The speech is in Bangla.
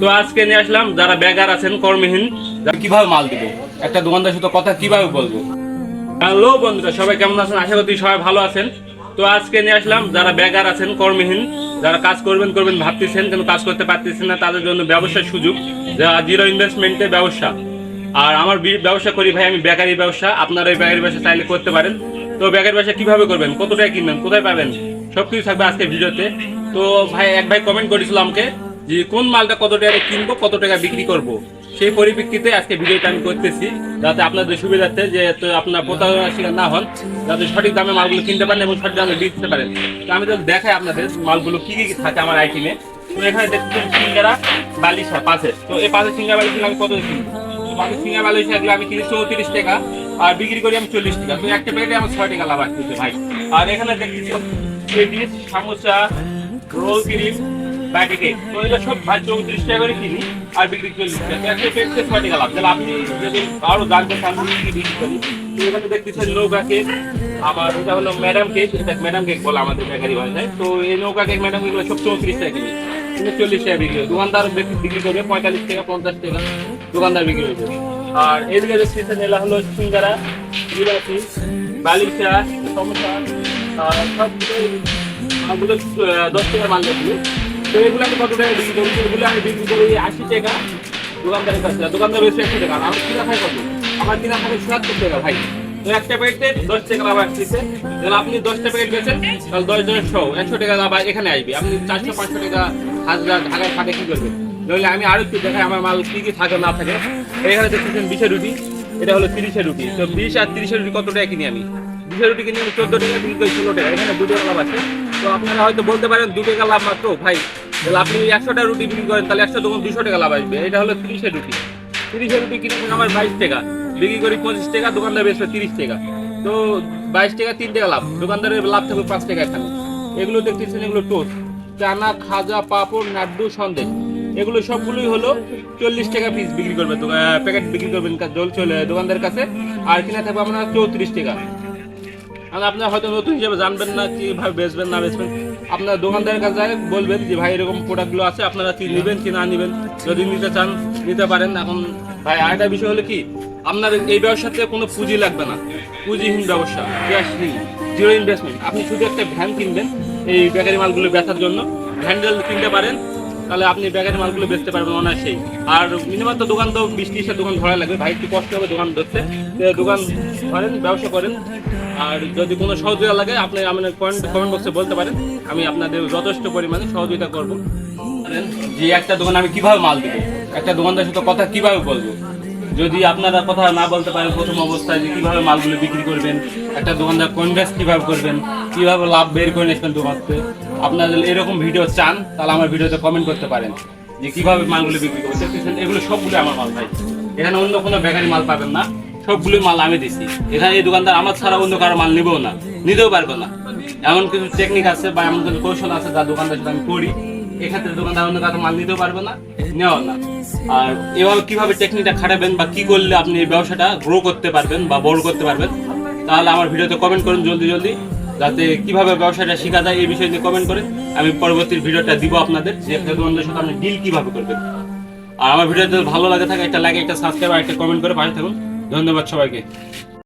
তো আজকে নিয়ে আসলাম, যারা বেকার আছেন, কর্মহীন কীভাবে মাল দিব? একটা দোকানদার সাথে কথা কীভাবে বলব? হ্যালো বন্ধুরা, সবাই কেমন আছেন? আশা করি সবাই ভালো আছেন। তো আজকে নিয়ে আসলাম, যারা বেকার আছেন, কর্মহীন, যারা কাজ করবেন করবেন ভাবতেছেন, কিন্তু কাজ করতে পারতেছেন না, তাদের জন্য ব্যবসার সুযোগ, যা জিরো ইনভেস্টমেন্টে ব্যবসা। আর আমার ব্যবসা করি ভাই, আমি বেকারি ব্যবসা, আপনারা এই বেকারি ব্যবসা চাইলে করতে পারেন। তো বেকারি ব্যবসা কীভাবে করবেন? কত টাকা কিনবেন? কোথায় পাবেন? সবকিছু থাকবে আজকে ভিডিওতে। তো ভাই, এক ভাই কমেন্ট করেছিল আমাকে যে কোন মালটা কত টাকা কিনবো, কত টাকা বিক্রি করব, সেই পরিপ্রেক্ষিতে আজকে ভিডিওটা আমি করতেছি, যাতে আপনাদের সুবিধার্থে যে আপনার প্রতারণার না হন, যাতে সঠিক দামে মালগুলো কিনতে পারেন এবং সঠিক দামে দিতে পারেন। তো আমি তো দেখাই আপনাদের মালগুলো কি কি থাকে আমার আইটেমে তো এখানে দেখছেন সিঙ্গারা, বালিশা পাশে তো এই পাশে সিঙ্গারা, বালিশ আমি কত কিনবো? বাকি সিঙ্গা বালিশ এগুলো আমি কিনি চৌত্রিশ টাকা, আর বিক্রি করি আমি চল্লিশ টাকা। তো একটা প্লেটে আমার ছয় টাকা লাভ আসতেছে ভাই। আর এখানে দেখতেছি সামোসা, রোল ক্রিম কেক তো এটা সব টাকা করে কিনি আর বিক্রি চল্লিশ টাকা। তো একটা প্লেটে টাকা নৌকা কেক আমার এটা হলো ম্যাডাম কেক ম্যাডাম কেক বলে আমাদের বেকারি তো এই নৌকা কেক ম্যাডাম কেক সব টাকা কিনি। চল্লিশ টাকা বিক্রি হয়। দোকানদার বিক্রি করবে পঁয়তাল্লিশ টাকা, পঞ্চাশ টাকা। দোকানদার বিক্রি করবে আর এদিকে দেখতেছেন এলা হলো সিঙ্গারা, জিলাপি, বালিশা, সমোসা। আর সবগুলো দশ টাকার মাল দেখল আমি কিনা কিনা আপনি দশটা প্যাকেট বেচেন, তাহলে দশ একশো টাকা লাভ এখানে আসবে। আপনি চারশো, পাঁচশো টাকা হাজার ঢাকায় কি করবেন? নইলে আমি আরও একটু দেখাই আমার মাল কি কি থাকে, না থাকে। এখানে দেখতেছেন বিশের রুটি, এটা হলো তিরিশের রুটি। তো বিশ আর তিরিশের রুটি কত টাকা কিনি আমি? বিশের রুটি কিনে আমি চোদ্দ টাকা করি ষোলো টাকা। এখানে দু টাকা লাভ আছে। তো আপনারা হয়তো বলতে পারেন দু টাকা লাভ মাত্র, ভাই। তাহলে আপনি একশোটা রুটি বিক্রি করেন, তাহলে একশো তখন দুশো টাকা লাভ আসবে। এটা হলো তিরিশের রুটি। তিরিশের রুটি কিনে আমার বাইশ টাকা। বিক্রি করি পঁচিশ টাকা দোকানদার বেচবে তিরিশ টাকা। তো বাইশ টাকা, তিন টাকা লাভ। দোকানদারের লাভ থাকবে পাঁচ টাকা এখানে। এগুলো দেখতেছেন, এগুলো টোস্ট। চানা, খাজা, পাপড়, নাড্ডু, সন্দেশ। এগুলো সবগুলোই হলো চল্লিশ টাকা পিস বিক্রি করবে প্যাকেট বিক্রি করবেন, জল চলে দোকানদারের কাছে। আর কিনা থাকবে আপনার চৌত্রিশ টাকা। আর আপনার হয়তো নতুন হিসেবে জানবেন না কীভাবে বেচবেন, না বেচবেন। আপনার দোকানদারের কাছে বলবেন যে, ভাই, এরকম প্রোডাক্টগুলো আছে, আপনারা কি নেবেন কি না নেবেন? যদি নিতে চান, নিতে পারেন। এখন ভাই, আরেকটা বিষয় হলো কি আপনার এই ব্যবসাতে কোনো পুঁজি লাগবে না। পুঁজিহীন ব্যবসা ক্যাশহীন জিরো ইনভেস্টমেন্ট আপনি শুধু একটা ভ্যান কিনবেন, এই বেকারি মালগুলো বেচার জন্য। ভ্যান্ডেল কিনতে পারেন তাহলে আপনি বেকারি মালগুলো বেচতে পারবেন অনায়াসেই। আর মিনিমাম তো দোকান তো বিশ ত্রিশটা দোকান ধরা লাগবে। ভাই, একটু কষ্ট হবে দোকান ধরতে। দোকান ধরেন, ব্যবসা করেন। আর যদি কোনো সহযোগিতা লাগে, আপনি আমাদের কমেন্ট বক্সে বলতে পারেন। আমি আপনাদের যথেষ্ট পরিমাণে সহযোগিতা করব। যে একটা দোকান আমি কীভাবে মাল দেবো? একটা দোকানদার সাথে কথা কীভাবে বলব? যদি আপনারা কথা না বলতে পারেন প্রথম অবস্থায় যে কীভাবে মালগুলো বিক্রি করবেন, একটা দোকানদার কনভেন্স কীভাবে করবেন, কীভাবে লাভ বের করে আসবেন দোকান আপনাদের এরকম ভিডিও চান, তাহলে আমার ভিডিওতে কমেন্ট করতে পারেন যে কীভাবে মালগুলো বিক্রি দেখতেছেন, এগুলো সবগুলো আমার মাল, ভাই। এখানে অন্য কোনো বেকারি মাল পাবেন না। সবগুলো মাল আমি দিচ্ছি এখানে এই দোকানদার আমার ছাড়া অন্য কারও মাল নেবেও না, নিতেও পারবে না। এমন কিছু টেকনিক আছে বা এমন কিছু কৌশল আছে যা দোকানদার সাথে আমি করি, এক্ষেত্রে দোকানদার অন্য কারও মাল নিতেও পারবে না নেওয়া না। আর এভাবে কীভাবে টেকনিকটা খাটাবেন বা কি করলে আপনি এই ব্যবসাটা গ্রো করতে পারবেন বা বড় করতে পারবেন, তাহলে আমার ভিডিওতে কমেন্ট করুন জলদি জলদি। যাতে কীভাবে ব্যবসাটা শেখা যায় এই বিষয়ে নিয়ে কমেন্ট করে। আমি পরবর্তী ভিডিওটা দিব আপনাদের যে দোকানদার সাথে আপনি ডিল কীভাবে করবেন। আর আমার ভিডিওটা ভালো লাগে থাকে, একটা লাইক একটা সাবস্ক্রাইব আর একটা কমেন্ট করে পাশে থাকুন। ধন্যবাদ সবাইকে।